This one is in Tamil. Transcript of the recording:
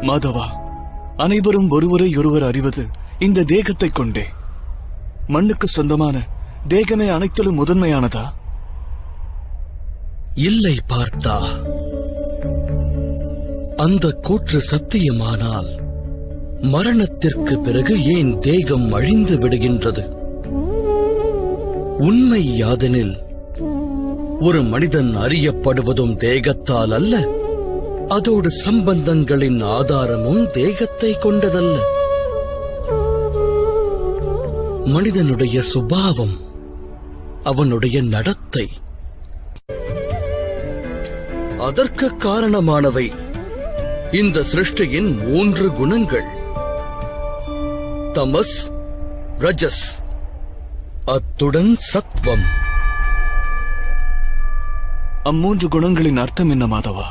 மாதவா அனைவரும் ஒருவரை ஒருவர் அறிவது இந்த தேகத்தை கொண்டே. மண்ணுக்கு சொந்தமான தேகமே அனைத்திலும் முதன்மையானதா? இல்லை பார்த்தா. அந்த கூற்று சத்தியமானால் மரணத்திற்கு பிறகு ஏன் தேகம் அழிந்து விடுகின்றது? உண்மை யாதெனில் ஒரு மனிதன் அறியப்படுவதும் தேகத்தால் அல்ல. அதோடு சம்பந்தங்களின் ஆதாரமும் தேகத்தை கொண்டதல்ல. மனிதனுடைய சுபாவம் அவனுடைய நடத்தை. அதற்கு காரணமானவை இந்த சிருஷ்டியின் மூன்று குணங்கள். தமஸ் ரஜஸ் அத்துடன் சத்வம். அம்மூன்று குணங்களின் அர்த்தம் என்ன மாதவா?